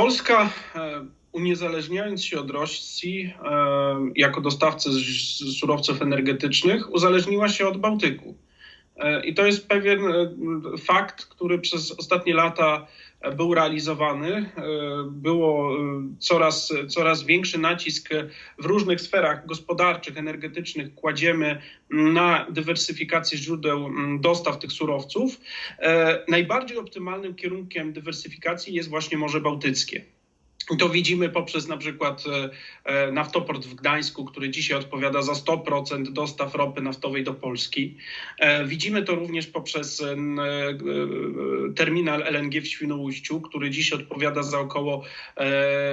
Polska, uniezależniając się od Rosji jako dostawcy surowców energetycznych, uzależniła się od Bałtyku. I to jest pewien fakt, który przez ostatnie lata był realizowany. E, było e, coraz, coraz większy nacisk w różnych sferach gospodarczych, energetycznych kładziemy na dywersyfikację źródeł dostaw tych surowców. E, najbardziej optymalnym kierunkiem dywersyfikacji jest właśnie Morze Bałtyckie. To widzimy poprzez na przykład e, e, naftoport w Gdańsku, który dzisiaj odpowiada za 100% dostaw ropy naftowej do Polski. E, widzimy to również poprzez terminal LNG w Świnoujściu, który dziś odpowiada za około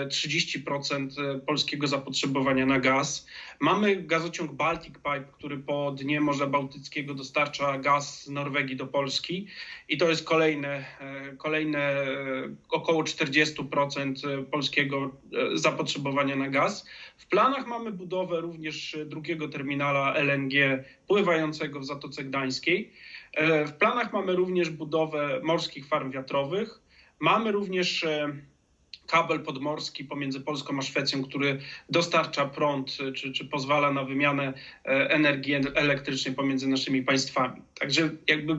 30% polskiego zapotrzebowania na gaz. Mamy gazociąg Baltic Pipe, który po dnie Morza Bałtyckiego dostarcza gaz z Norwegii do Polski i to jest kolejne, kolejne około 40% polskiego polskiego e, zapotrzebowania na gaz. W planach mamy budowę również drugiego terminala LNG pływającego w Zatoce Gdańskiej. E, w planach mamy również budowę morskich farm wiatrowych. Mamy również e, kabel podmorski pomiędzy Polską a Szwecją, który dostarcza prąd, czy, czy pozwala na wymianę energii elektrycznej pomiędzy naszymi państwami. Także jakby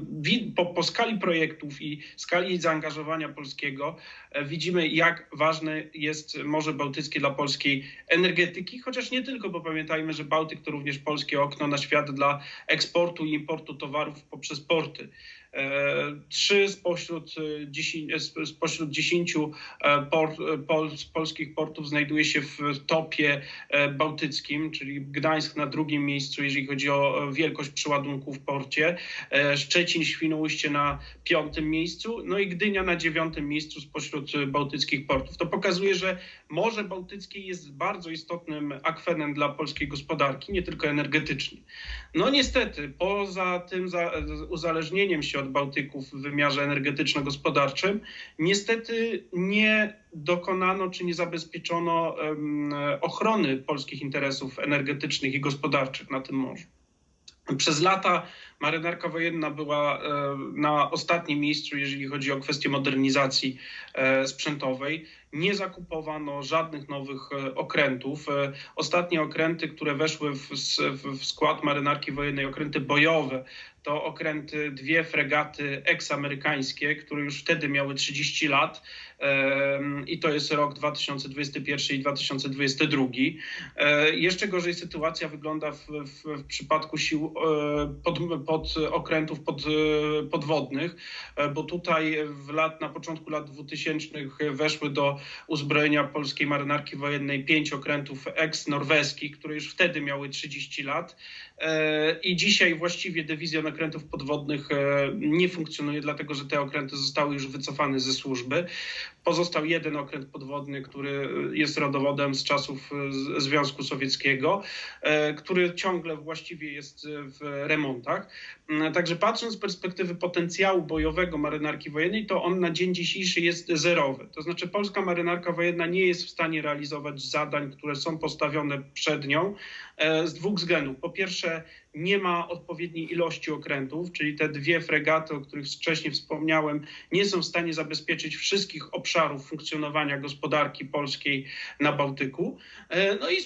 po, po skali projektów i skali zaangażowania polskiego e, widzimy, jak ważne jest Morze Bałtyckie dla polskiej energetyki, chociaż nie tylko, bo pamiętajmy, że Bałtyk to również polskie okno na świat dla eksportu i importu towarów poprzez porty. E, trzy spośród, e, e, dziesięciu port, pol, polskich portów znajduje się w topie bałtyckim, czyli Gdańsk na drugim miejscu, jeżeli chodzi o wielkość przeładunków w porcie, Szczecin, Świnoujście na piątym miejscu, no i Gdynia na dziewiątym miejscu spośród bałtyckich portów. To pokazuje, że Morze Bałtyckie jest bardzo istotnym akwenem dla polskiej gospodarki, nie tylko energetycznie. No niestety, poza tym za, uzależnieniem się od Bałtyku w wymiarze energetyczno-gospodarczym, niestety nie dokonano czy nie zabezpieczono ochrony polskich interesów energetycznych i gospodarczych na tym morzu. Przez lata marynarka wojenna była e, na ostatnim miejscu, jeżeli chodzi o kwestię modernizacji e, sprzętowej. Nie zakupowano żadnych nowych e, okrętów. Ostatnie okręty, które weszły w skład marynarki wojennej, okręty bojowe, to okręty dwie fregaty eksamerykańskie, które już wtedy miały 30 lat i to jest rok 2021 i 2022. Jeszcze gorzej sytuacja wygląda w, w, w przypadku sił pod, pod okrętów pod, podwodnych, e, bo tutaj w lat, na początku lat 2000 weszły do uzbrojenia polskiej marynarki wojennej pięć okrętów ex-norweskich, które już wtedy miały 30 lat. E, I dzisiaj właściwie dywizjon okrętów podwodnych e, nie funkcjonuje, dlatego że te okręty zostały już wycofane ze służby. Pozostał jeden okręt podwodny, który jest rodowodem z czasów Związku Sowieckiego, który ciągle właściwie jest w remontach. Mm, także patrząc z perspektywy potencjału bojowego marynarki wojennej, to on na dzień dzisiejszy jest zerowy. To znaczy polska marynarka wojenna nie jest w stanie realizować zadań, które są postawione przed nią e, z dwóch względów. Po pierwsze, nie ma odpowiedniej ilości okrętów, czyli te dwie fregaty, o których wcześniej wspomniałem, nie są w stanie zabezpieczyć wszystkich obszarów funkcjonowania gospodarki polskiej na Bałtyku. E, no i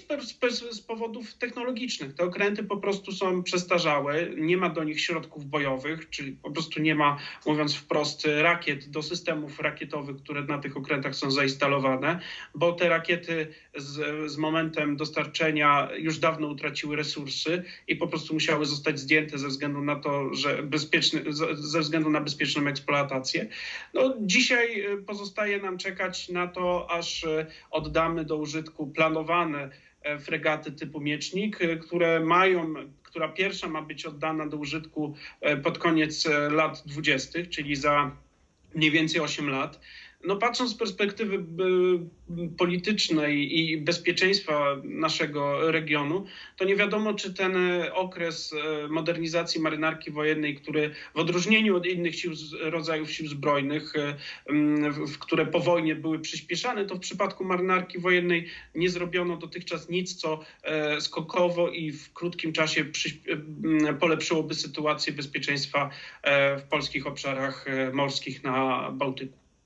z powodów technologicznych. Te okręty po prostu są przestarzałe, nie ma do nich środków bojowych, czyli po prostu nie ma, mówiąc wprost, rakiet do systemów rakietowych, które na tych okrętach są zainstalowane, bo te rakiety z, z momentem dostarczenia już dawno utraciły resursy i po prostu musiały zostać zdjęte ze względu na to, że bezpieczny, ze względu na bezpieczną eksploatację. No, dzisiaj e, pozostaje nam czekać na to, aż e, oddamy do użytku planowane e, fregaty typu Miecznik, które mają, która pierwsza ma być oddana do użytku pod koniec lat 20., czyli za mniej więcej 8 lat. No patrząc z perspektywy y, politycznej i bezpieczeństwa naszego regionu, to nie wiadomo, czy ten okres y, modernizacji marynarki wojennej, który w odróżnieniu od innych sił, rodzajów sił zbrojnych, y, w które po wojnie były przyspieszane, to w przypadku marynarki wojennej nie zrobiono dotychczas nic, co skokowo i w krótkim czasie polepszyłoby sytuację bezpieczeństwa w polskich obszarach morskich na Bałtyku.